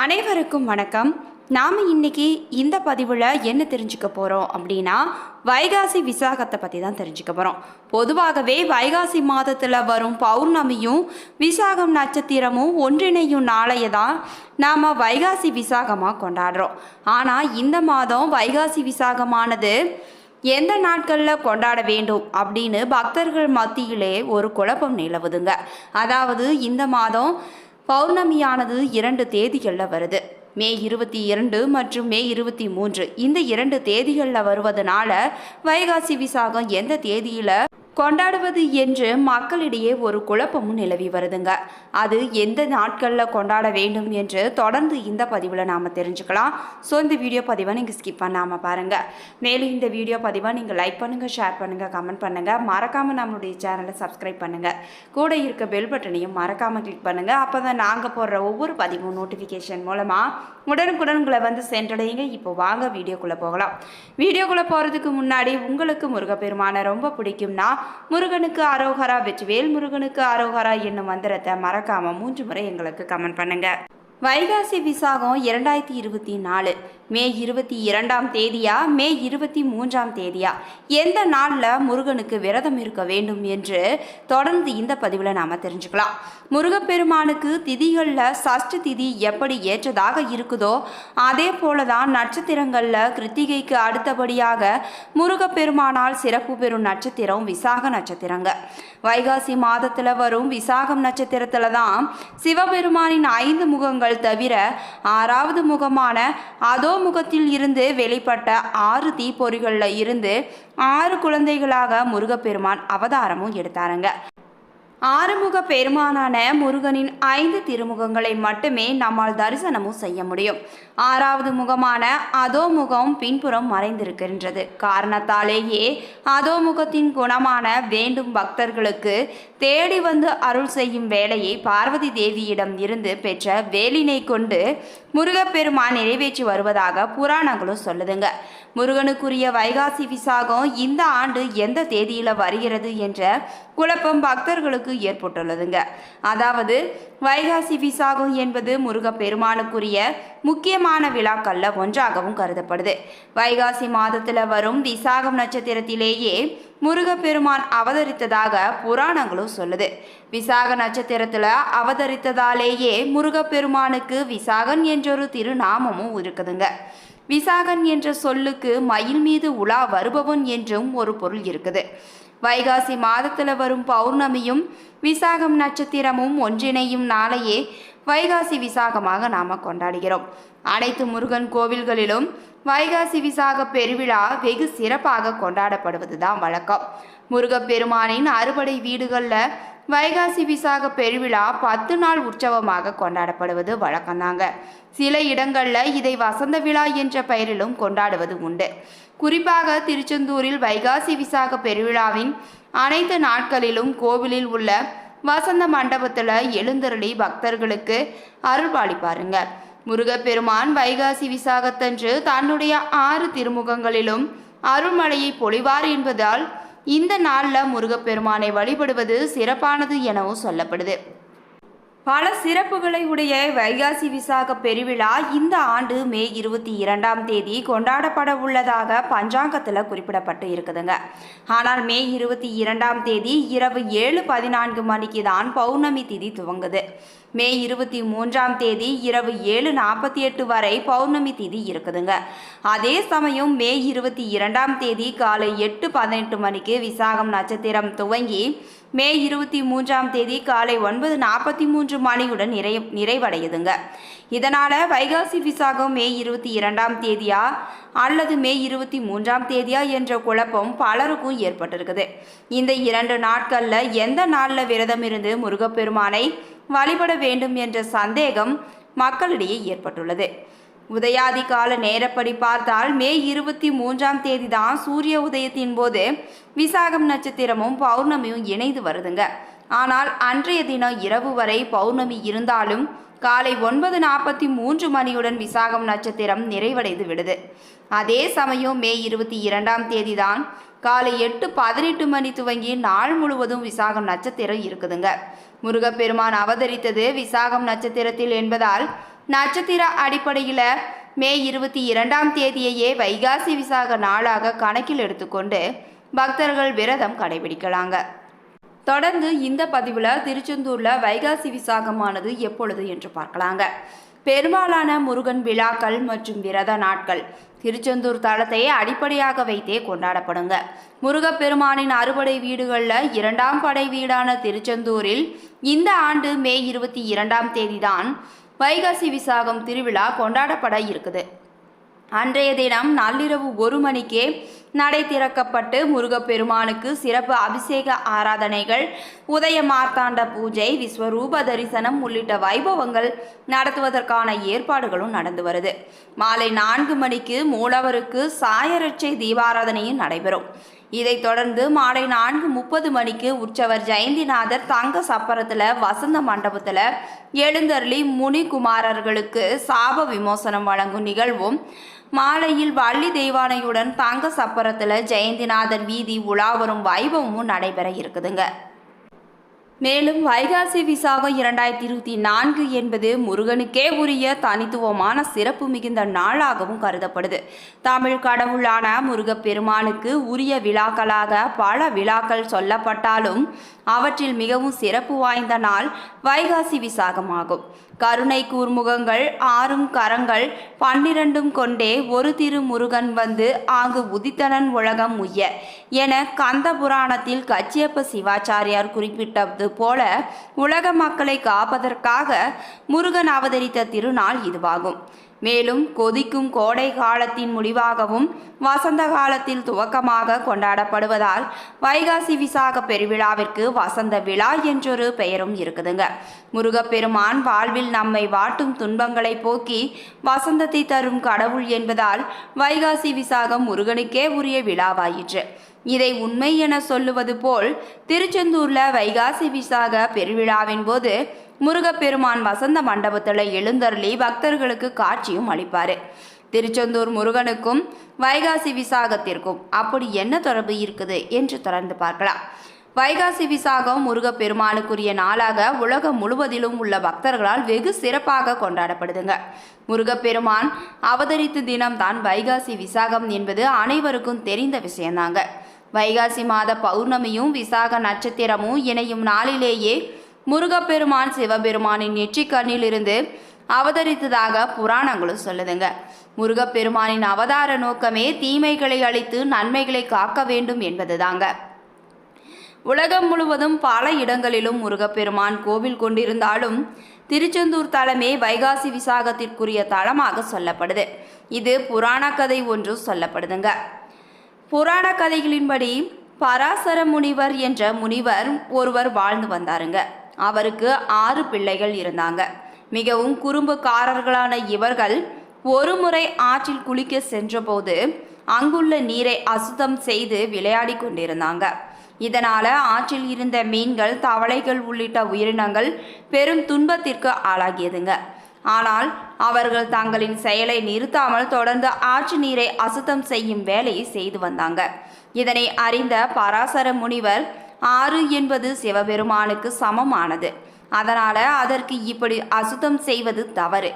அனைவருக்கும் வணக்கம். நாம் இன்னைக்கு இந்த பதிவில் என்ன தெரிஞ்சுக்க போகிறோம் அப்படின்னா வைகாசி விசாகத்தை பற்றி தான் தெரிஞ்சுக்க போகிறோம் பொதுவாகவே வைகாசி மாதத்தில் வரும் பௌர்ணமியும் விசாகம் நட்சத்திரமும் ஒன்றிணையும் நாளைய தான் நாம் வைகாசி விசாகமாக கொண்டாடுறோம். ஆனால் இந்த மாதம் வைகாசி விசாகமானது எந்த நாட்களில் கொண்டாட வேண்டும் அப்படின்னு பக்தர்கள் மத்தியிலே ஒரு குழப்பம் நிலவுதுங்க. அதாவது இந்த மாதம் பௌர்ணமியானது இரண்டு தேதிகளில் வருது. மே இருபத்தி இரண்டு மற்றும் மே இருபத்தி மூன்று. இந்த இரண்டு தேதிகளில் வருவதனால வைகாசி விசாகம் எந்த தேதியில் கொண்டாடுவது என்று மக்களிடையே ஒரு குழப்பமும் நிலவி வருதுங்க. அது எந்த நாட்களில் கொண்டாட வேண்டும் என்று தொடர்ந்து இந்த பதிவில் நாம் தெரிஞ்சுக்கலாம். ஸோ இந்த வீடியோ பதிவை நீங்கள் ஸ்கிப் பண்ணாமல் பாருங்கள் மேலும் இந்த வீடியோ பதிவை நீங்கள் லைக் பண்ணுங்கள் ஷேர் பண்ணுங்கள் கமெண்ட் பண்ணுங்கள் மறக்காமல் நம்மளுடைய சேனலை சப்ஸ்கிரைப் பண்ணுங்கள் கூட இருக்க பெல் பட்டனையும் மறக்காமல் கிளிக் பண்ணுங்கள் அப்போ தான் நாங்கள் போடுற ஒவ்வொரு பதிவும் நோட்டிஃபிகேஷன் மூலமாக உடனுக்குடன் உங்களை வந்து சென்றடையுங்க. இப்போ வாங்க வீடியோக்குள்ளே போகலாம். வீடியோக்குள்ளே போகிறதுக்கு முன்னாடி உங்களுக்கு முருகப்பெருமானை ரொம்ப பிடிக்கும்னா முருகனுக்கு அரோகரா வெற்றிவேல் முருகனுக்கு அரோகரா என்னும் மந்திரத்தை மறக்காமல் மூன்று முறை எங்களுக்கு கமெண்ட் பண்ணுங்கள் வைகாசி விசாகம் இரண்டாயிரத்தி இருபத்தி நாலு. மே இருபத்தி இரண்டாம் தேதியா? மே இருபத்தி மூன்றாம் தேதியா? எந்த நாளில் முருகனுக்கு விரதம் இருக்க வேண்டும் என்று தொடர்ந்து இந்த பதிவில் நாம் தெரிஞ்சுக்கலாம். முருகப்பெருமானுக்கு திதிகளில் சஷ்டி திதி எப்படி ஏற்றதாக இருக்குதோ அதே போல தான் நட்சத்திரங்களில் கிருத்திகைக்கு அடுத்தபடியாக முருகப்பெருமானால் சிறப்பு பெறும் நட்சத்திரம் விசாக நட்சத்திரங்க. வைகாசி மாதத்தில் வரும் விசாகம் நட்சத்திரத்தில் தான் சிவபெருமானின் ஐந்து முகங்கள் தவிர ஆறாவது முகமான அதோ முகத்தில் இருந்து வெளிப்பட்ட ஆறு தீப்பொறிகளில் இருந்து ஆறு குழந்தைகளாக முருகப்பெருமான் அவதாரமும் எடுத்தாருங்க. ஆறுமுக பெருமானான முருகனின் ஐந்து திருமுகங்களை மட்டுமே நம்மால் தரிசனமும் செய்ய முடியும். ஆறாவது முகமான அதோ முகம் பின்புறம் மறைந்திருக்கின்றது. காரணத்தாலேயே அதோ முகத்தின் குணமான வேண்டும் பக்தர்களுக்கு தேடி வந்து அருள் செய்யும் வேலையை பார்வதி தேவியிடம் இருந்து பெற்ற வேலினை கொண்டு முருகப்பெருமான் நிறைவேற்றி வருவதாக புராணங்களும் சொல்லுதுங்க. முருகனுக்குரிய வைகாசி விசாகம் இந்த ஆண்டு எந்த தேதியில் வருகிறது என்ற குழப்பம் பக்தர்களுக்கு ஏற்பட்டுள்ளதுங்க. அதாவது வைகாசி விசாகம் என்பது முருகப்பெருமானுக்குரிய முக்கியமான விழாக்கள்ல ஒன்றாகவும் கருதப்படுது. வைகாசி மாதத்தில் வரும் விசாகம் நட்சத்திரத்திலேயே முருகப்பெருமான் அவதரித்ததாக புராணங்களும் சொல்லுது. விசாக நட்சத்திரத்தில் அவதரித்ததாலேயே முருகப்பெருமானுக்கு விசாகன் என்றொரு திருநாமமும் இருக்குதுங்க. விசாகன் என்ற சொல்லுக்கு மயில் மீது உலா வருபவன் என்றும் ஒரு பொருள் இருக்குது. வைகாசி மாதத்தில் வரும் பௌர்ணமியும் விசாகம் நட்சத்திரமும் ஒன்றிணையும் நாளையே வைகாசி விசாகமாக நாம் கொண்டாடுகிறோம். அனைத்து முருகன் கோவில்களிலும் வைகாசி விசாக பெருவிழா வெகு சிறப்பாக கொண்டாடப்படுவது தான் வழக்கம். முருகப்பெருமானின் அறுபடை வீடுகளில் வைகாசி விசாக பெருவிழா பத்து நாள் உற்சவமாக கொண்டாடப்படுவது வழக்கம்தாங்க. சில இடங்களில் இதை வசந்த விழா என்ற பெயரிலும் கொண்டாடுவது உண்டு. குறிப்பாக திருச்செந்தூரில் வைகாசி விசாக பெருவிழாவின் அனைத்து நாட்களிலும் கோவிலில் உள்ள வசந்த மண்டபத்தில் எழுந்தருளி பக்தர்களுக்கு அருள்பாளிப்பாருங்க முருகப்பெருமான் வைகாசி விசாகத்தன்று தன்னுடைய ஆறு திருமுகங்களிலும் அருள்மழையை பொழிவார் என்பதால் இந்த நாளில் முருகப்பெருமானை வழிபடுவது சிறப்பானது எனவும் சொல்லப்படுது. பல சிறப்புகளை உடைய வைகாசி விசாக பெருவிழா இந்த ஆண்டு மே இருபத்தி இரண்டாம் தேதி கொண்டாடப்பட உள்ளதாக பஞ்சாங்கத்தில் குறிப்பிடப்பட்டு இருக்குதுங்க. ஆனால் மே இருபத்தி இரண்டாம் தேதி இரவு ஏழு பதினான்கு மணிக்கு தான் பௌர்ணமி திதி துவங்குது. மே இருபத்தி மூன்றாம் தேதி இரவு ஏழு நாற்பத்தி எட்டு வரை பௌர்ணமி திதி இருக்குதுங்க. அதே சமயம் மே இருபத்தி இரண்டாம் தேதி காலை எட்டு பதினெட்டு மணிக்கு விசாகம் நட்சத்திரம் துவங்கி மே இருபத்தி மூன்றாம் தேதி காலை ஒன்பது நாற்பத்தி மூன்று மணியுடன் நிறை நிறைவடையுதுங்க. இதனால் வைகாசி விசாகம் மே இருபத்தி இரண்டாம் தேதியா அல்லது மே இருபத்தி மூன்றாம் தேதியா என்ற குழப்பம் பலருக்கும் ஏற்பட்டிருக்குது. இந்த இரண்டு நாட்களில் எந்த நாளில் விரதம் இருந்து முருகப்பெருமானை வழிபட வேண்டும் என்ற சந்தேகம் மக்களிடையே ஏற்பட்டுள்ளது. உதயாதி கால நேரப்படி பார்த்தால் மே இருபத்தி மூன்றாம் தேதி தான் சூரிய உதயத்தின் போது விசாகம் நட்சத்திரமும் பௌர்ணமியும் இணைந்து வருதுங்க. ஆனால் அன்றைய தினம் இரவு வரை பௌர்ணமி இருந்தாலும் காலை ஒன்பது நாற்பத்தி மூன்று மணியுடன் விசாகம் நட்சத்திரம் நிறைவடைந்து விடுது. அதே சமயம் மே இருபத்தி இரண்டாம் தேதி தான் காலை எட்டு பதினெட்டு மணி துவங்கி நாள் முழுவதும் விசாகம் நட்சத்திரம் இருக்குதுங்க. முருகப்பெருமான் அவதரித்தது விசாகம் நட்சத்திரத்தில் என்பதால் நட்சத்திர அடிப்படையில் மே இருபத்தி இரண்டாம் தேதியையே வைகாசி விசாக நாளாக கணக்கில் எடுத்துக்கொண்டு பக்தர்கள் விரதம் கடைபிடிக்கலாங்க. தொடர்ந்து இந்த பதிவில் திருச்செந்தூரில் வைகாசி விசாகமானது எப்பொழுது என்று பார்க்கலாங்க. பெரும்பாலான முருகன் விழாக்கள் மற்றும் விரத நாட்கள் திருச்செந்தூர் தளத்தையே அடிப்படையாக வைத்தே கொண்டாடப்படுங்க. முருகப்பெருமானின் அறுபடை வீடுகளில் இரண்டாம் படை வீடான திருச்செந்தூரில் இந்த ஆண்டு மே இருபத்தி இரண்டாம் தேதிதான் வைகாசி விசாகம் திருவிழா கொண்டாடப்பட இருக்குது. அன்றைய தினம் நள்ளிரவு ஒரு மணிக்கே நடை திறக்கப்பட்டு முருகப்பெருமானுக்கு சிறப்பு அபிஷேக ஆராதனைகள் உதய மார்த்தாண்ட பூஜை விஸ்வரூப தரிசனம் உள்ளிட்ட வைபவங்கள் நடத்துவதற்கான ஏற்பாடுகளும் நடந்து வருது. மாலை நான்கு மணிக்கு மூலவருக்கு சாயரட்சை தீபாராதனையும் நடைபெறும். இதைத் தொடர்ந்து மாலை நான்கு முப்பது மணிக்கு உற்சவர் ஜெயந்திநாதர் தங்க சப்பரத்தில் வசந்த மண்டபத்தில் எழுந்தருளி முனிகுமாரர்களுக்கு சாப விமோசனம் வழங்கும் நிகழ்வும் மாலையில் வள்ளி தெய்வானையுடன் தங்க சப்பரத்தில் ஜெயந்திநாதர் வீதி உலா வரும் வைபவமும் நடைபெற இருக்குதுங்க. மேலும் வைகாசி விசாகம் இரண்டாயிரத்தி இருபத்தி நான்கு என்பது முருகனுக்கே உரிய தனித்துவமான சிறப்பு மிகுந்த நாளாகவும் கருதப்படுது. தமிழ் கடவுளான முருகப்பெருமானுக்கு உரிய விழாக்களாக பல விழாக்கள் சொல்லப்பட்டாலும் அவற்றில் மிகவும் சிறப்பு வாய்ந்த நாள் வைகாசி விசாகமாகும் கருணை கூர்முகங்கள் ஆறும் கரங்கள் பன்னிரண்டும் கொண்டே ஒரு திரு முருகன் வந்து ஆங்கு உதித்தனன் உலகம் உய்ய என கந்த புராணத்தில் கச்சியப்ப சிவாச்சாரியார் குறிப்பிட்டது போல உலக மக்களை காப்பதற்காக முருகன் அவதரித்த திருநாள் இதுவாகும். மேலும் கொதிக்கும் கோடை காலத்தின் முடிவாகவும் வசந்த காலத்தில் துவக்கமாக கொண்டாடப்படுவதால் வைகாசி விசாக பெருவிழாவிற்கு வசந்த விழா என்றொரு பெயரும் இருக்குதுங்க. முருகப்பெருமான் வாழ்வில் நம்மை வாட்டும் துன்பங்களை போக்கி வசந்தத்தை தரும் கடவுள் என்பதால் வைகாசி விசாகம் முருகனுக்கே உரிய விழாவாயிற்று. இதை உண்மை என சொல்லுவது போல் திருச்செந்தூர்ல வைகாசி விசாக பெருவிழாவின் போது முருகப்பெருமான் வசந்த மண்டபத்தில் எழுந்தருளி பக்தர்களுக்கு காட்சியும் அளிப்பார். திருச்செந்தூர் முருகனுக்கும் வைகாசி விசாகத்திற்கும் அப்படி என்ன தொடர்பு இருக்குது என்று தொடர்ந்து பார்க்கலாம். வைகாசி விசாகம் முருகப்பெருமானுக்குரிய நாளாக உலகம் முழுவதிலும் உள்ள பக்தர்களால் வெகு சிறப்பாக கொண்டாடப்படுதுங்க. முருகப்பெருமான் அவதரித்த தினம்தான் வைகாசி விசாகம் என்பது அனைவருக்கும் தெரிந்த விஷயந்தாங்க. வைகாசி மாத பௌர்ணமியும் விசாக நட்சத்திரமும் இணையும் நாளிலேயே முருகப்பெருமான் சிவபெருமானின் நெற்றிக்கண்ணிலிருந்து அவதரித்ததாக புராணங்களும் சொல்லுதுங்க. முருகப்பெருமானின் அவதார நோக்கமே தீமைகளை அழித்து நன்மைகளை காக்க வேண்டும் என்பதுதாங்க. உலகம் முழுவதும் பல இடங்களிலும் முருகப்பெருமான் கோவில் கொண்டிருந்தாலும் திருச்செந்தூர் தலமே வைகாசி விசாகத்திற்குரிய தலமாக சொல்லப்படுது. இது புராண கதை ஒன்று சொல்லப்படுதுங்க. புராண கதைகளின்படி பராசர முனிவர் என்ற முனிவர் ஒருவர் வாழ்ந்து வந்தாருங்க. அவருக்கு ஆறு பிள்ளைகள் இருந்தாங்க. மிகவும் குறும்புக்காரர்களான இவர்கள் ஒரு முறை ஆற்றில் குளிக்க சென்றபோது அங்குள்ள நீரை அசுத்தம் செய்து விளையாடி கொண்டிருந்தாங்க. இதனால ஆற்றில் இருந்த மீன்கள் தவளைகள் உள்ளிட்ட உயிரினங்கள் பெரும் துன்பத்திற்கு ஆளாகியதுங்க. ஆனால் அவர்கள் தங்களின் செயலை நிறுத்தாமல் தொடர்ந்து ஆற்று நீரை அசுத்தம் செய்யும் வேலையை செய்து வந்தாங்க. இதனை அறிந்த பராசர முனிவர் ஆறு என்பது சிவபெருமானுக்கு சமமானது. அதனால் அதற்கு இப்படி அசுத்தம் செய்வது தவறு.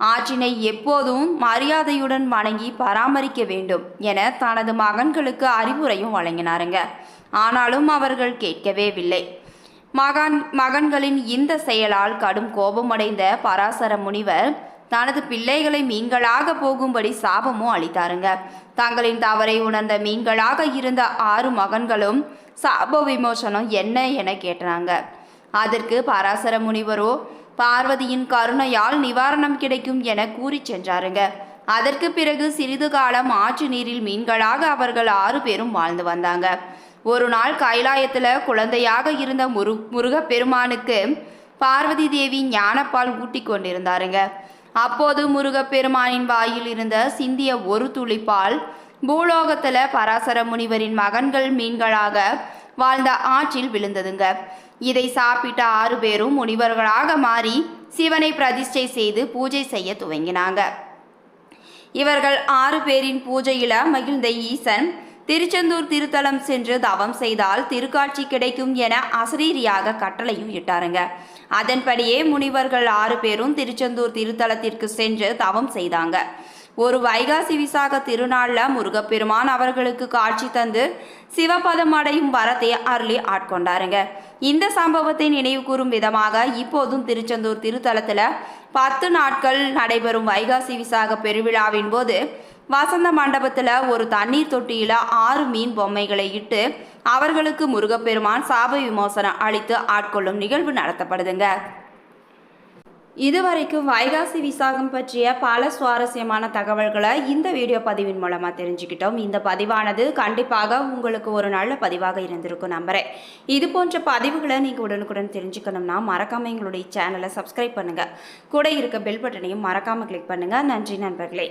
ஆற்றினை எப்போதும் மரியாதையுடன் வணங்கி பராமரிக்க வேண்டும் என தனது மகன்களுக்கு அறிவுரையும் வழங்கினாருங்க. ஆனாலும் அவர்கள் கேட்கவே இல்லை மகன் மகன்களின் இந்த செயலால் கடும் கோபமடைந்த பராசர முனிவர் தனது பிள்ளைகளை மீன்களாக போகும்படி சாபமும் அளித்தாருங்க. தங்களின் தவறை உணர்ந்த மீன்களாக இருந்த ஆறு மகன்களும் சாப விமோசனம் என்ன என கேட்டாங்க. அதற்கு பராசர முனிவரோ பார்வதியின் கருணையால் நிவாரணம் கிடைக்கும் என கூறி சென்றாருங்க. அதற்கு பிறகு சிறிது காலம் ஆற்று நீரில் மீன்களாக அவர்கள் ஆறு பேரும் வாழ்ந்து வந்தாங்க. ஒரு நாள் கைலாயத்தில் குழந்தையாக இருந்த முரு முருகப்பெருமானுக்கு பார்வதி தேவி ஞானப்பால் ஊட்டி கொண்டிருந்தாருங்க. அப்போது முருகப்பெருமானின் வாயில் இருந்த சிந்திய ஒரு துளிப்பால் பூலோகத்தில் பராசர முனிவரின் மகன்கள் மீன்களாக வாழ்ந்த ஆற்றில் விழுந்ததுங்க. இதை சாப்பிட்ட ஆறு பேரும் முனிவர்களாக மாறி சிவனை பிரதிஷ்டை செய்து பூஜை செய்ய துவங்கினாங்க. இவர்கள் ஆறு பேரின் பூஜையில மகிழ்ந்த ஈசன் திருச்செந்தூர் திருத்தலம் சென்று தவம் செய்தால் திருக்காட்சி கிடைக்கும் என அசரீரியாக கட்டளையும் இட்டாருங்க. அதன்படியே முனிவர்கள் ஆறு பேரும் திருச்செந்தூர் திருத்தலத்திற்கு சென்று தவம் செய்தாங்க. ஒரு வைகாசி விசாக திருநாளில் முருகப்பெருமான் அவர்களுக்கு காட்சி தந்து சிவபதம் அடையும் வரத்தை அருளி ஆட்கொண்டாருங்க. இந்த சம்பவத்தை நினைவு கூறும் விதமாக இப்போதும் திருச்செந்தூர் திருத்தலத்தில் பத்து நாட்கள் நடைபெறும் வைகாசி விசாக பெருவிழாவின் போது வசந்த மண்டபத்தில் ஒரு தண்ணீர் தொட்டியில் ஆறு மீன் பொம்மைகளை இட்டு அவர்களுக்கு முருகப்பெருமான் சாப விமோசனம் அளித்து ஆட்கொள்ளும் நிகழ்வு நடத்தப்படுதுங்க. இதுவரைக்கும் வைகாசி விசாகம் பற்றிய பல சுவாரஸ்யமான தகவல்களை இந்த வீடியோ பதிவின் மூலமாக தெரிஞ்சுக்கிட்டோம். இந்த பதிவானது கண்டிப்பாக உங்களுக்கு ஒரு நல்ல பதிவாக இருந்திருக்கும் நம்புறேன். இது போன்ற பதிவுகளை நீங்கள் உடனுக்குடன் தெரிஞ்சுக்கணும்னா மறக்காமல் எங்களுடைய சேனலை சப்ஸ்கிரைப் பண்ணுங்கள் கூட இருக்க பெல் பட்டனையும் மறக்காமல் கிளிக் பண்ணுங்கள் நன்றி நண்பர்களே.